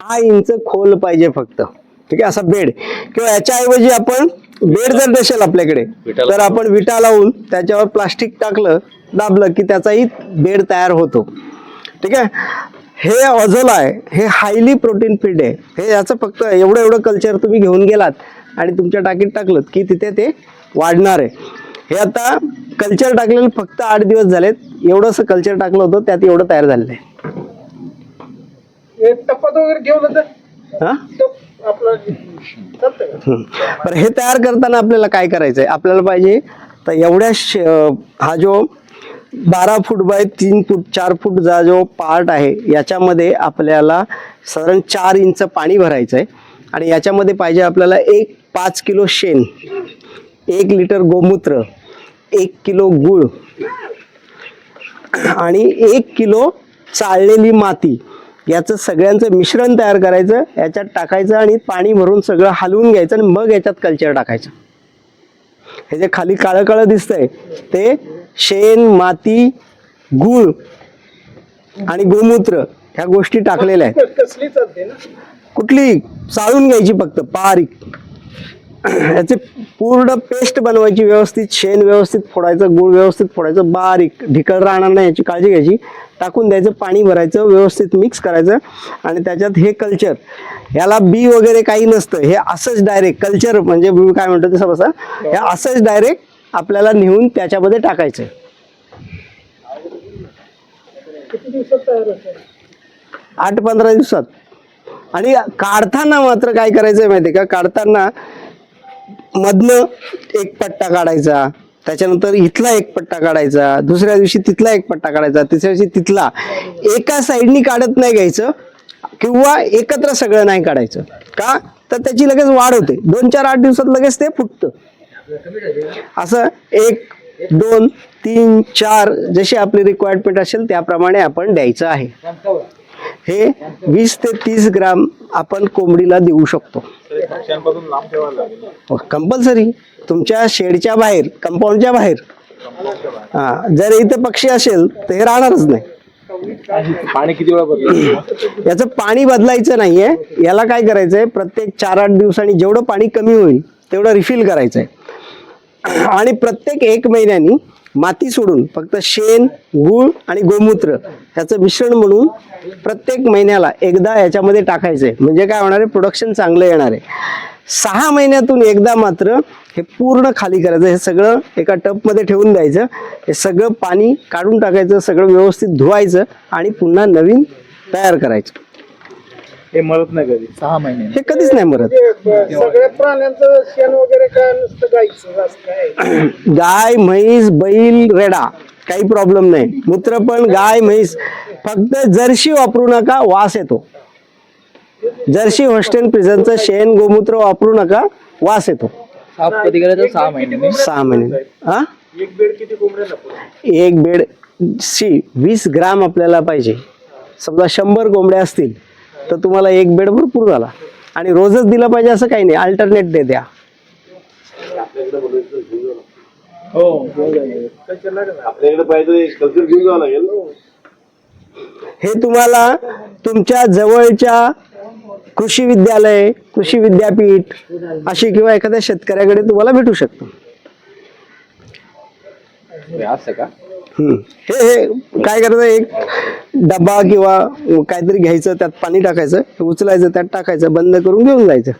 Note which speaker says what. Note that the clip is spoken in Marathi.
Speaker 1: सहा इंच खोल पाहिजे फक्त. ठीक आहे? असा बेड. किंवा याच्याऐवजी आपण बेड जर नसेल आपल्याकडे तर आपण विटा लावून त्याच्यावर प्लास्टिक टाकलं दाबलं की त्याचाही बेड तयार होतो. ठीक आहे? हे ऑझल आहे. हे हायली प्रोटीन फीड आहे. हे याचं फक्त एवढं एवढं कल्चर तुम्ही घेऊन गेलात आणि तुमच्या टाकीत टाकलं की तिथे ते वाढणार आहे. हे आता कल्चर टाकलेलं फक्त आठ दिवस झालेत. एवढंसं कल्चर टाकलं होतं त्यात एवढं तयार झालेलं आहे.
Speaker 2: टप्पात वगैरे घेऊन तर?
Speaker 1: हा. बरं हे तयार करताना आपल्याला काय करायचं आहे आपल्याला पाहिजे तर एवढ्या हा जो बारा फूट बाय तीन फूट चार फूटचा जो पार्ट आहे याच्यामध्ये आपल्याला साधारण चार इंच पाणी भरायचं आहे आणि याच्यामध्ये पाहिजे आपल्याला एक पाच किलो शेण एक लिटर गोमूत्र एक किलो गूळ आणि एक किलो चाळलेली माती. याचं सगळ्यांचं मिश्रण तयार करायचं याच्यात टाकायचं आणि पाणी भरून सगळं हलवून घ्यायचं आणि मग याच्यात कल्चर टाकायचं. हे जे खाली काळं काळं दिसतंय ते शेण माती गूळ आणि गोमूत्र ह्या गोष्टी टाकलेल्या आहेत. कुठली? चाळून घ्यायची फक्त बारीक. याचे पूर्ण पेस्ट बनवायची व्यवस्थित शेण व्यवस्थित फोडायचं गुळ व्यवस्थित फोडायचं बारीक ढिकळ राहणार नाही याची काळजी घ्यायची. टाकून द्यायचं पाणी भरायचं व्यवस्थित मिक्स करायचं आणि त्याच्यात हे कल्चर. याला बी वगैरे काही नसतं. हे असंच डायरेक्ट कल्चर म्हणजे मी काय म्हणतो तसं बसा हे असंच डायरेक्ट आपल्याला नेऊन त्याच्यामध्ये टाकायचं आठ पंधरा दिवसात. आणि काढताना मात्र काय करायचं माहिती का? काढताना मधनं एक पट्टा काढायचा. त्याच्यानंतर इथला एक पट्टा काढायचा. दुसऱ्या दिवशी तिथला एक पट्टा काढायचा. तिसऱ्या दिवशी तिथला. एका साईडनी काढत नाही घ्यायचं किंवा एकत्र सगळं नाही काढायचं. का? तर त्याची लगेच वाढ होते. दोन चार आठ दिवसात लगेच ते फुटतं. असं एक दोन तीन चार जशी आपली रिक्वायरमेंट असेल त्याप्रमाणे आपण द्यायचं आहे. हे वीस ते तीस ग्राम आपण कोंबडीला देऊ शकतो. कंपल्सरी तुमच्या शेडच्या बाहेर कंपाऊंडच्या बाहेर. हा जर इथे पक्षी असेल तर हे राहणारच नाही.
Speaker 3: पाणी किती वेळा बदल
Speaker 1: याचं पाणी बदलायचं नाहीये. याला काय करायचंय? प्रत्येक चार आठ दिवसांनी जेवढं पाणी कमी होईल तेवढं रिफिल करायचंय. आणि प्रत्येक एक महिन्यानी माती सोडून फक्त शेण गूळ आणि गोमूत्र ह्याचं मिश्रण म्हणून प्रत्येक महिन्याला एकदा याच्यामध्ये आहे म्हणजे काय होणार आहे? प्रोडक्शन चांगलं येणार आहे. सहा महिन्यातून एकदा मात्र हे पूर्ण खाली करायचं. हे सगळं एका टपमध्ये ठेवून द्यायचं. हे सगळं पाणी काढून टाकायचं सगळं व्यवस्थित धुवायचं आणि पुन्हा नवीन तयार करायचं.
Speaker 3: हे मरत नाही कधी. सहा महिने.
Speaker 1: हे कधीच नाही मरत.
Speaker 2: सगळ्या प्राण्यांचं शेण वगैरे काय नुसतं असं काय?
Speaker 1: गाय म्हैस बैल रेडा काही प्रॉब्लेम नाही. मूत्र पण गाय म्हैस. फक्त जर्शी वापरू नका वास येतो. जर्शी हॉस्टेन प्रिझनचं शेण गोमूत्र वापरू नका वास येतो.
Speaker 3: साफ कधी तर सहा महिने.
Speaker 1: सहा महिने. हा?
Speaker 2: एक बेड किती कोंबड्या
Speaker 1: एक बेड सी वीस ग्राम आपल्याला पाहिजे. समजा शंभर कोंबड्या असतील. तर तुम्हाला एक बेड भरपूर झाला. आणि रोजच दिला पाहिजे असं काही नाही. अल्टरनेट डे द्या.
Speaker 3: हो.
Speaker 1: हे तुम्हाला तुमच्या जवळच्या कृषी विद्यालय कृषी विद्यापीठ अशी किंवा एखाद्या शेतकऱ्याकडे तुम्हाला भेटू शकतं.
Speaker 3: असं का?
Speaker 1: हम्म. हे काय करायचं एक डबा किंवा काहीतरी घ्यायचं त्यात पाणी टाकायचं हे उचलायचं त्यात टाकायचं बंद करून घेऊन जायचं.